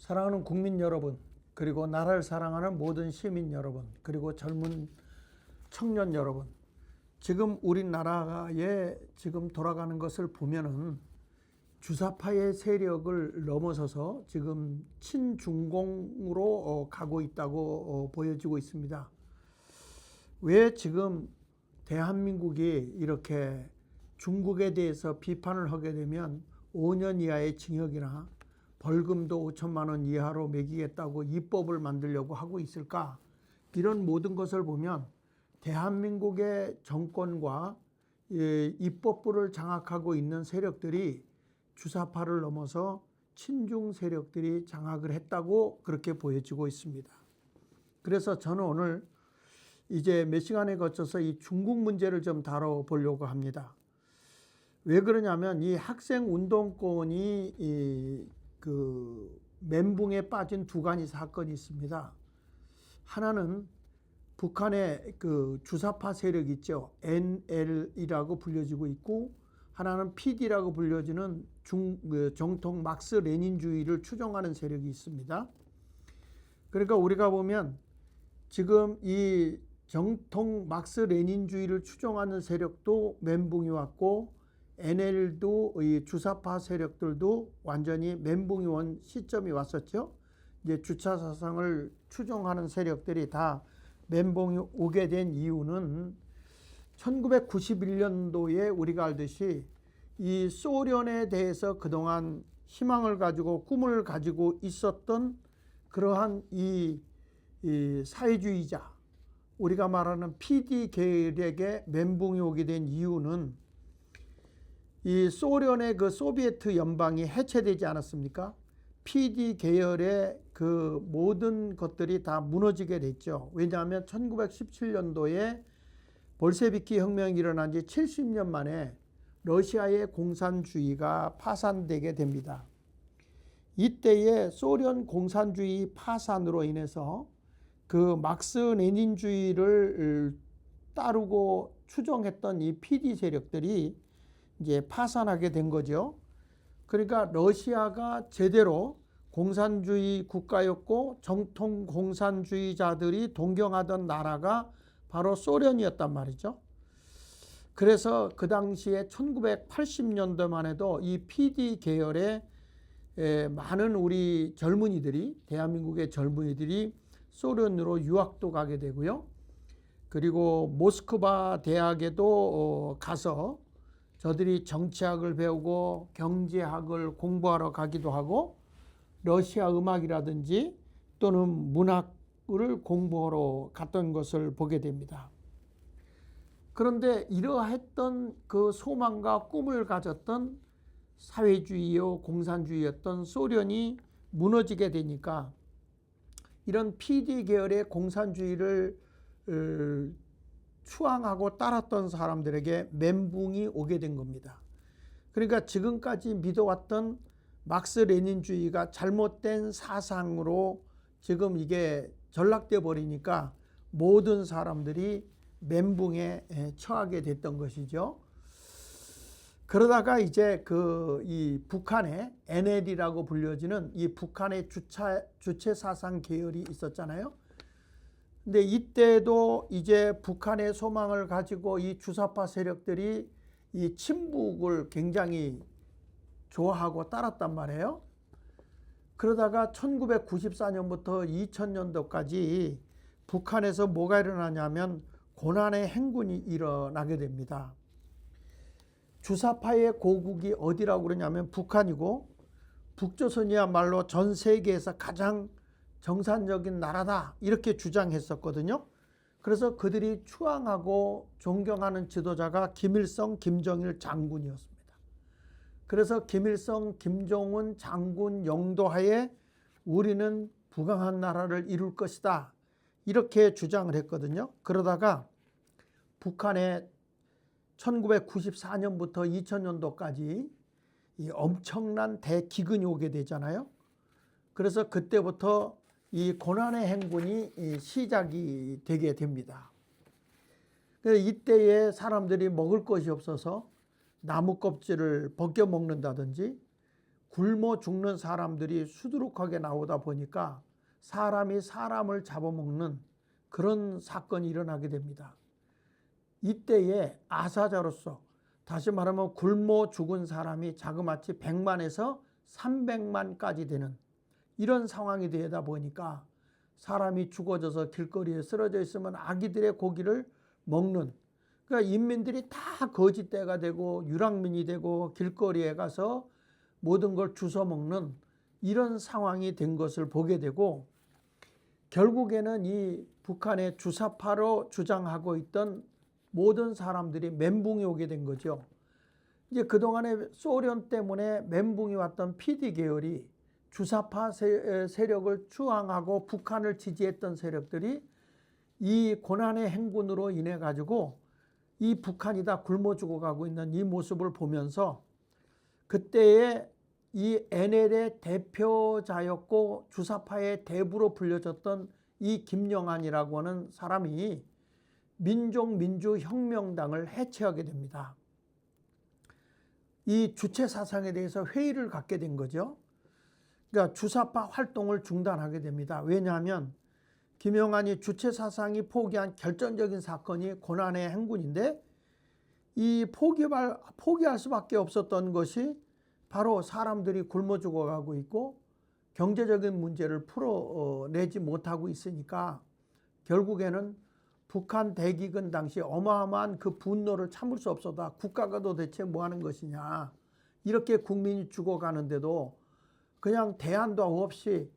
사랑하는 국민 여러분, 그리고 나라를 사랑하는 모든 시민 여러분, 그리고 젊은 청년 여러분, 지금 우리나라에 지금 돌아가는 것을 보면은 주사파의 세력을 넘어서서 지금 친중공으로 어, 가고 있다고 어, 보여지고 있습니다. 왜 지금 대한민국이 이렇게 중국에 대해서 비판을 하게 되면 5년 이하의 징역이나 벌금도 5천만 원 이하로 매기겠다고 입법을 만들려고 하고 있을까? 이런 모든 것을 보면 대한민국의 정권과 예, 입법부를 장악하고 있는 세력들이 주사파를 넘어서 친중 세력들이 장악을 했다고 그렇게 보여지고 있습니다. 그래서 저는 오늘 이제 몇 시간에 거쳐서 이 중국 문제를 좀 다뤄보려고 합니다. 왜 그러냐면 이 학생 운동권이 이 그 멘붕에 빠진 두 가지 사건이 있습니다. 하나는 북한의 그 주사파 세력 있죠. NL이라고 불려지고 있고 하나는 PD라고 불려지는 중그 정통 막스 레닌주의를 추종하는 세력이 있습니다. 그러니까 우리가 보면 지금 이 정통 막스 레닌주의를 추종하는 세력도 멘붕이 왔고 NL도 이 주사파 세력들도 완전히 멘붕이 온 시점이 왔었죠. 이제 주차 사상을 추종하는 세력들이 다 멘붕이 오게 된 이유는 1991년도에 우리가 알듯이 이 소련에 대해서 그동안 희망을 가지고 꿈을 가지고 있었던 그러한 이, 이 사회주의자 우리가 말하는 PD 계열에게 멘붕이 오게 된 이유는 이 소련의 그 소비에트 연방이 해체되지 않았습니까? PD 계열의 그 모든 것들이 다 무너지게 됐죠. 왜냐하면 1917년도에 볼세비키 혁명이 일어난 지 70년 만에 러시아의 공산주의가 파산되게 됩니다. 이때에 소련 공산주의 파산으로 인해서 그 막스 레닌주의를 따르고 추종했던 이 PD 세력들이 이제 파산하게 된 거죠. 그러니까 러시아가 제대로 공산주의 국가였고 정통 공산주의자들이 동경하던 나라가 바로 소련이었단 말이죠. 그래서 그 당시에 1980년도만 해도 이 PD 계열의 많은 우리 젊은이들이 대한민국의 젊은이들이 소련으로 유학도 가게 되고요. 그리고 모스크바 대학에도 어, 가서 저들이 정치학을 배우고 경제학을 공부하러 가기도 하고 러시아 음악이라든지 또는 문학을 공부하러 갔던 것을 보게 됩니다. 그런데 이러했던 그 소망과 꿈을 가졌던 사회주의요 공산주의였던 소련이 무너지게 되니까 이런 PD 계열의 공산주의를 추앙하고 따랐던 사람들에게 멘붕이 오게 된 겁니다. 그러니까 지금까지 믿어왔던 막스 레닌주의가 잘못된 사상으로 지금 이게 전락돼 버리니까 모든 사람들이 멘붕에 처하게 됐던 것이죠. 그러다가 이제 그 이 북한의 NL이라고 불려지는 이 북한의 주차, 주체 사상 계열이 있었잖아요. 근데 이때도 이제 북한의 소망을 가지고 이 주사파 세력들이 이 친북을 굉장히 좋아하고 따랐단 말이에요. 그러다가 1994년부터 2000년도까지 북한에서 뭐가 일어나냐면 고난의 행군이 일어나게 됩니다. 주사파의 고국이 어디라고 그러냐면 북한이고 북조선이야말로 전 세계에서 가장 정상적인 나라다 이렇게 주장했었거든요. 그래서 그들이 추앙하고 존경하는 지도자가 김일성, 김정일 장군이었습니다. 그래서 김일성, 김정은 장군 영도하에 우리는 부강한 나라를 이룰 것이다. 이렇게 주장을 했거든요. 그러다가 북한에 1994년부터 2000년도까지 이 엄청난 대기근이 오게 되잖아요. 그래서 그때부터 이 고난의 행군이 시작이 되게 됩니다. 이때에 사람들이 먹을 것이 없어서 나무 껍질을 벗겨 먹는다든지 굶어 죽는 사람들이 수두룩하게 나오다 보니까 사람이 사람을 잡아먹는 그런 사건이 일어나게 됩니다. 이때에 아사자로서 다시 말하면 굶어 죽은 사람이 자그마치 100만에서 300만까지 되는 이런 상황이 되다 보니까 사람이 죽어져서 길거리에 쓰러져 있으면 아기들의 고기를 먹는 그러니까 인민들이 다 거짓대가 되고 유랑민이 되고 길거리에 가서 모든 걸 주워 먹는 이런 상황이 된 것을 보게 되고 결국에는 이 북한의 주사파로 주장하고 있던 모든 사람들이 멘붕이 오게 된 거죠. 이제 그동안에 소련 때문에 멘붕이 왔던 PD 계열이 주사파 세, 세력을 추앙하고 북한을 지지했던 세력들이 이 고난의 행군으로 인해 가지고 이 북한이 다 굶어 죽어가고 있는 이 모습을 보면서 그때에 이 NL의 대표자였고 주사파의 대부로 불려졌던 이 김영환이라고 하는 사람이 민족민주혁명당을 해체하게 됩니다. 이 주체 사상에 대해서 회의를 갖게 된 거죠. 그러니까 주사파 활동을 중단하게 됩니다. 왜냐하면 김영환이 주체 사상이 포기한 결정적인 사건이 고난의 행군인데 이 포기할, 포기할 수밖에 없었던 것이 바로 사람들이 굶어 죽어가고 있고 경제적인 문제를 풀어내지 못하고 있으니까 결국에는 북한 대기근 당시 어마어마한 그 분노를 참을 수 없어다. 국가가 도대체 뭐 하는 것이냐. 이렇게 국민이 죽어가는데도 그냥 대안도 없이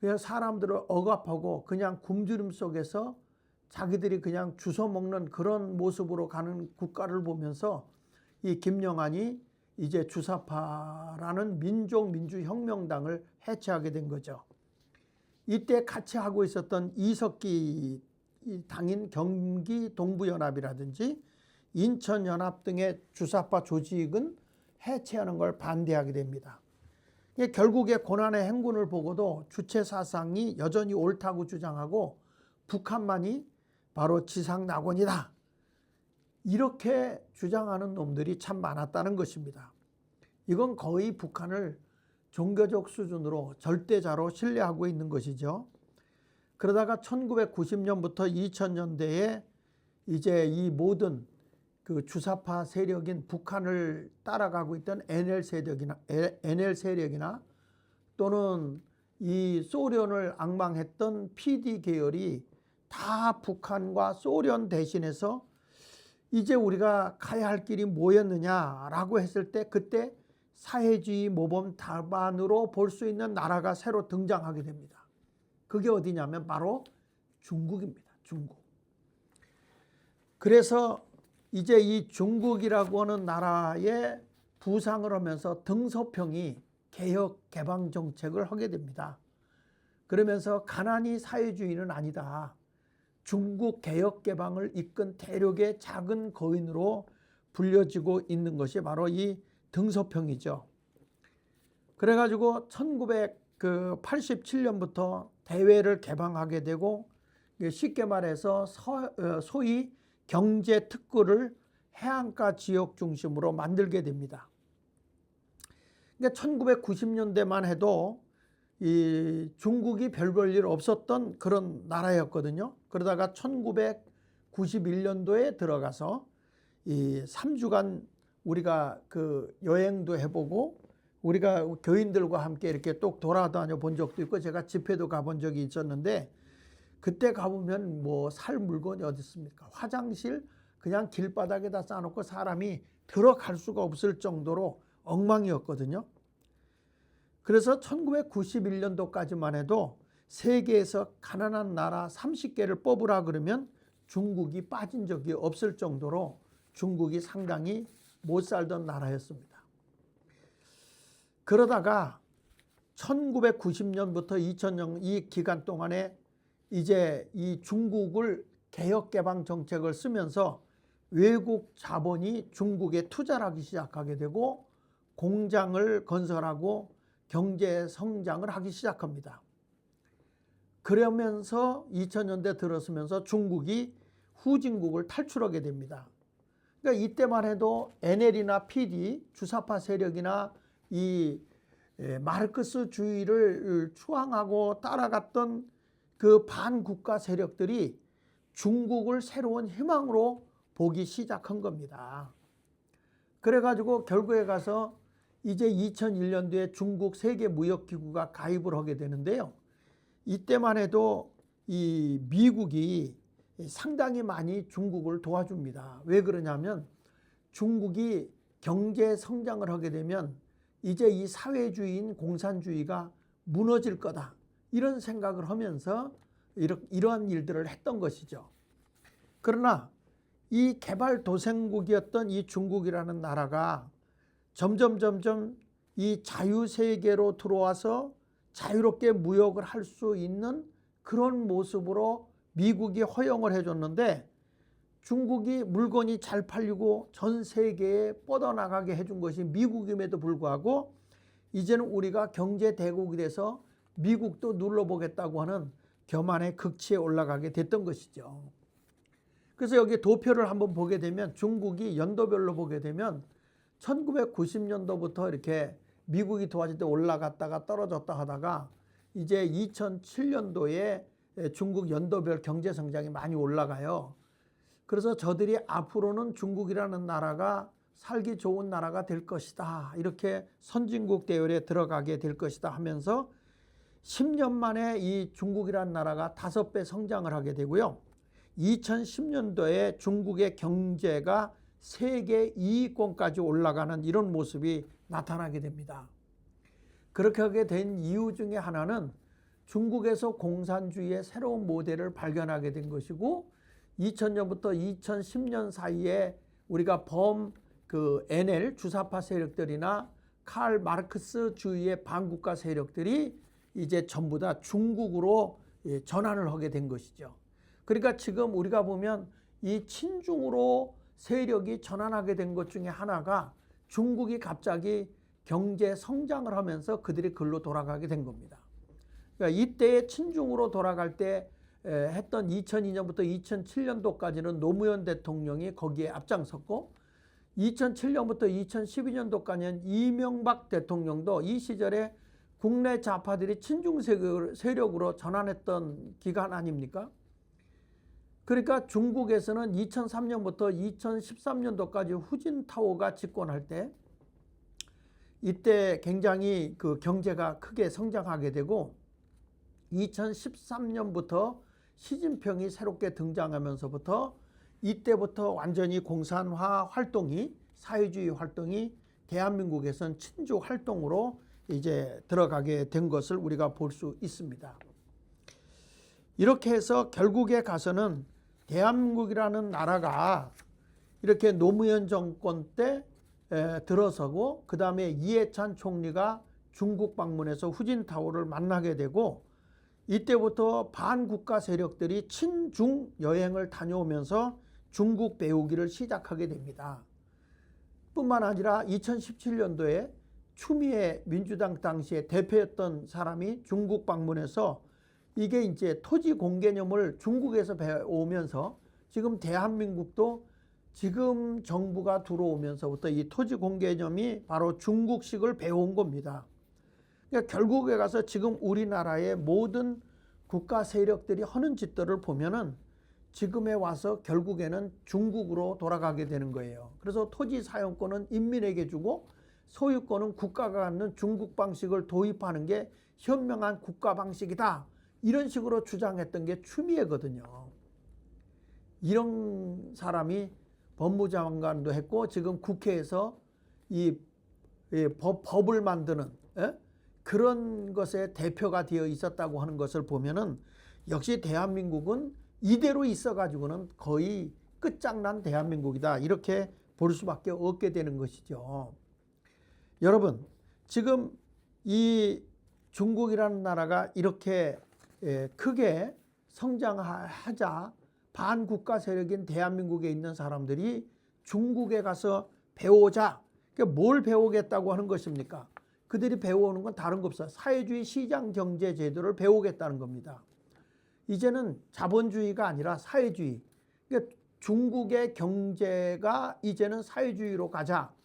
그냥 사람들을 억압하고 그냥 굶주림 속에서 자기들이 그냥 주워 먹는 그런 모습으로 가는 국가를 보면서 이 김영환이 이제 주사파라는 민족 민주 혁명당을 해체하게 된 거죠. 이때 같이 하고 있었던 이석기 당인 경기 동부연합이라든지 인천연합 등의 주사파 조직은 해체하는 걸 반대하게 됩니다. 결국에 고난의 행군을 보고도 주체 사상이 여전히 옳다고 주장하고 북한만이 바로 지상 낙원이다. 이렇게 주장하는 놈들이 참 많았다는 것입니다. 이건 거의 북한을 종교적 수준으로 절대자로 신뢰하고 있는 것이죠. 그러다가 1990년부터 2000년대에 이제 이 모든 그 주사파 세력인 북한을 따라가고 있던 NL 세력이나 NL 세력이나 또는 이 소련을 악망했던 PD 계열이 다 북한과 소련 대신해서 이제 우리가 가야 할 길이 뭐였느냐라고 했을 때 그때 사회주의 모범 답안으로 볼 수 있는 나라가 새로 등장하게 됩니다. 그게 어디냐면 바로 중국입니다. 중국. 그래서 이제 이 중국이라고 하는 나라에 부상을 하면서 등소평이 개혁 개방 정책을 하게 됩니다. 그러면서 가난이 사회주의는 아니다. 중국 개혁 개방을 이끈 대륙의 작은 거인으로 불려지고 있는 것이 바로 이 등소평이죠. 그래가지고 1987년부터 대회를 개방하게 되고 쉽게 말해서 어, 소위 경제 특구를 해안가 지역 중심으로 만들게 됩니다. 그러니까 1990년대만 해도 이 중국이 별 볼 일 없었던 그런 나라였거든요. 그러다가 1991년도에 들어가서 이 3주간 우리가 그 여행도 해보고 우리가 교인들과 함께 이렇게 또 돌아다녀 본 적도 있고 제가 집회도 가본 적이 있었는데 그때 가보면 뭐 살 물건이 어디 있습니까? 화장실 그냥 길바닥에다 쌓아놓고 사람이 들어갈 수가 없을 정도로 엉망이었거든요. 그래서 1991년도까지만 해도 세계에서 가난한 나라 30개를 뽑으라 그러면 중국이 빠진 적이 없을 정도로 중국이 상당히 못 살던 나라였습니다. 그러다가 1990년부터 2000년 이 기간 동안에 이제 이 중국을 개혁 개방 정책을 쓰면서 외국 자본이 중국에 투자를 하기 시작하게 되고 공장을 건설하고 경제 성장을 하기 시작합니다. 그러면서 2000년대 들어서면서 중국이 후진국을 탈출하게 됩니다. 그러니까 이때만 해도 NL이나 PD, 주사파 세력이나 이 예, 마르크스주의를 추앙하고 따라갔던 그 반국가 세력들이 중국을 새로운 희망으로 보기 시작한 겁니다. 그래가지고 결국에 가서 이제 2001년도에 중국 세계무역기구가 가입을 하게 되는데요. 이때만 해도 이 미국이 상당히 많이 중국을 도와줍니다. 왜 그러냐면 중국이 경제 성장을 하게 되면 이제 이 사회주의인 공산주의가 무너질 거다. 이런 생각을 하면서 이러, 이러한 일들을 했던 것이죠. 그러나 이 개발 도생국이었던 이 중국이라는 나라가 점점 점점 이 자유 세계로 들어와서 자유롭게 무역을 할 수 있는 그런 모습으로 미국이 허용을 해줬는데 중국이 물건이 잘 팔리고 전 세계에 뻗어나가게 해준 것이 미국임에도 불구하고 이제는 우리가 경제 대국이 돼서 미국도 눌러보겠다고 하는 교만의 극치에 올라가게 됐던 것이죠. 그래서 여기 도표를 한번 보게 되면 중국이 연도별로 보게 되면 1990년도부터 이렇게 미국이 도와줄 때 올라갔다가 떨어졌다 하다가 이제 2007년도에 중국 연도별 경제 성장이 많이 올라가요. 그래서 저들이 앞으로는 중국이라는 나라가 살기 좋은 나라가 될 것이다. 이렇게 선진국 대열에 들어가게 될 것이다 하면서 10년 만에 이 중국이라는 나라가 다섯 배 성장을 하게 되고요. 2010년도에 중국의 경제가 세계 2위권까지 올라가는 이런 모습이 나타나게 됩니다. 그렇게 하게 된 이유 중에 하나는 중국에서 공산주의의 새로운 모델을 발견하게 된 것이고 2000년부터 2010년 사이에 우리가 범 그 NL 주사파 세력들이나 칼 마르크스 주의의 반국가 세력들이 이제 전부 다 중국으로 예, 전환을 하게 된 것이죠. 그러니까 지금 우리가 보면 이 친중으로 세력이 전환하게 된 것 중에 하나가 중국이 갑자기 경제 성장을 하면서 그들이 글로 돌아가게 된 겁니다. 그러니까 이때의 친중으로 돌아갈 때 했던 2002년부터 2007년도까지는 노무현 대통령이 거기에 앞장섰고 2007년부터 2012년도까지는 이명박 대통령도 이 시절에 국내 좌파들이 친중 세력으로 전환했던 기간 아닙니까? 그러니까 중국에서는 2003년부터 2013년도까지 후진타오가 집권할 때 이때 굉장히 그 경제가 크게 성장하게 되고 2013년부터 시진핑이 새롭게 등장하면서부터 이때부터 완전히 공산화 활동이 사회주의 활동이 대한민국에선 친주 활동으로 이제 들어가게 된 것을 우리가 볼 수 있습니다. 이렇게 해서 결국에 가서는 대한민국이라는 나라가 이렇게 노무현 정권 때 들어서고 그 다음에 이해찬 총리가 중국 방문해서 후진타오를 만나게 되고 이때부터 반국가 세력들이 친중 여행을 다녀오면서 중국 배우기를 시작하게 됩니다. 뿐만 아니라 2017년도에 추미애 민주당 당시에 대표였던 사람이 중국 방문해서 이게 이제 토지 공개념을 중국에서 배우면서 지금 대한민국도 지금 정부가 들어오면서부터 이 토지 공개념이 바로 중국식을 배운 겁니다. 그러니까 결국에 가서 지금 우리나라의 모든 국가 세력들이 하는 짓들을 보면은 지금에 와서 결국에는 중국으로 돌아가게 되는 거예요. 그래서 토지 사용권은 인민에게 주고 소유권은 국가가 갖는 중국 방식을 도입하는 게 현명한 국가 방식이다. 이런 식으로 주장했던 게 추미애거든요. 이런 사람이 법무장관도 했고 지금 국회에서 이, 이 법, 법을 만드는 에? 그런 것의 대표가 되어 있었다고 하는 것을 보면은 역시 대한민국은 이대로 있어 가지고는 거의 끝장난 대한민국이다 이렇게 볼 수밖에 없게 되는 것이죠. 여러분 지금 이 중국이라는 나라가 이렇게 예, 크게 성장하자 반국가 세력인 대한민국에 있는 사람들이 중국에 가서 배우자. 그러니까 뭘 배우겠다고 하는 것입니까? 그들이 배워오는 건 다른 거 없어요. 사회주의 시장 경제 제도를 배우겠다는 겁니다. 이제는 자본주의가 아니라 사회주의. 그러니까 중국의 경제가 이제는 사회주의로 가자.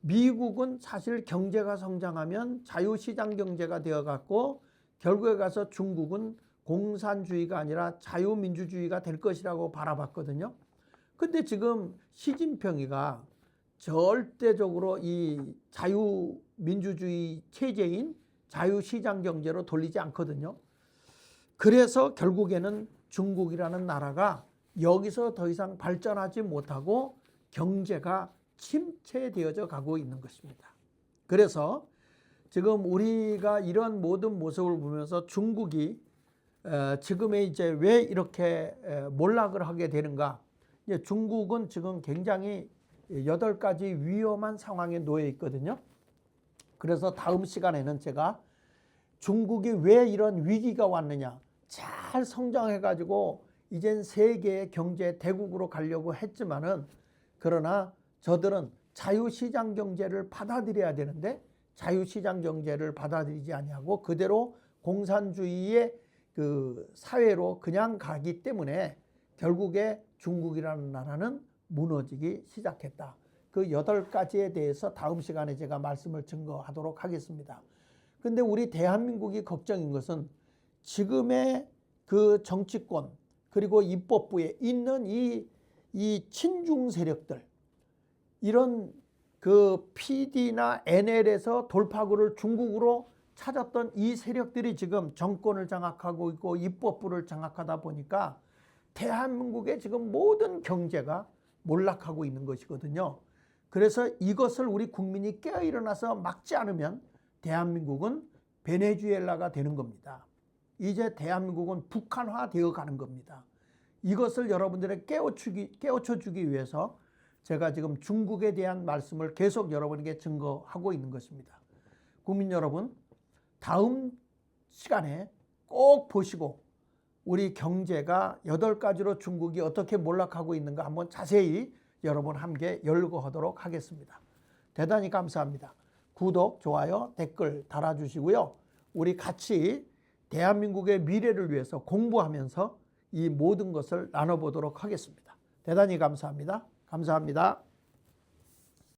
미국은 사실 경제가 성장하면 자유시장 경제가 되어 갖고 결국에 가서 중국은 공산주의가 아니라 자유민주주의가 될 것이라고 바라봤거든요. 근데 지금 시진핑이가 절대적으로 이 자유민주주의 체제인 자유시장 경제로 돌리지 않거든요. 그래서 결국에는 중국이라는 나라가 여기서 더 이상 발전하지 못하고 경제가 침체되어져 가고 있는 것입니다. 그래서 지금 우리가 이런 모든 모습을 보면서 중국이 에, 지금의 이제 왜 이렇게 에, 몰락을 하게 되는가? 중국은 지금 굉장히 여덟 가지 위험한 상황에 놓여 있거든요. 그래서 다음 시간에는 제가 중국이 왜 이런 위기가 왔느냐, 잘 성장해 가지고 이젠 세계의 경제 대국으로 가려고 했지만은 그러나 저들은 자유시장 경제를 받아들여야 되는데 자유시장 경제를 받아들이지 아니하고 그대로 공산주의의 그 사회로 그냥 가기 때문에 결국에 중국이라는 나라는 무너지기 시작했다. 그 여덟 가지에 대해서 다음 시간에 제가 말씀을 증거하도록 하겠습니다. 근데 우리 대한민국이 걱정인 것은 지금의 그 정치권 그리고 입법부에 있는 이, 이 친중 세력들 이런 그 PD나 NL에서 돌파구를 중국으로 찾았던 이 세력들이 지금 정권을 장악하고 있고 입법부를 장악하다 보니까 대한민국의 지금 모든 경제가 몰락하고 있는 것이거든요. 그래서 이것을 우리 국민이 깨어 일어나서 막지 않으면 대한민국은 베네수엘라가 되는 겁니다. 이제 대한민국은 북한화 되어 가는 겁니다. 이것을 여러분들의 깨우치기, 깨우쳐주기 위해서 제가 지금 중국에 대한 말씀을 계속 여러분에게 증거하고 있는 것입니다. 국민 여러분, 다음 시간에 꼭 보시고 우리 경제가 여덟 가지로 중국이 어떻게 몰락하고 있는가 한번 자세히 여러분 함께 열거하도록 하겠습니다. 대단히 감사합니다. 구독, 좋아요, 댓글 달아주시고요. 우리 같이 대한민국의 미래를 위해서 공부하면서 이 모든 것을 나눠보도록 하겠습니다. 대단히 감사합니다. 감사합니다.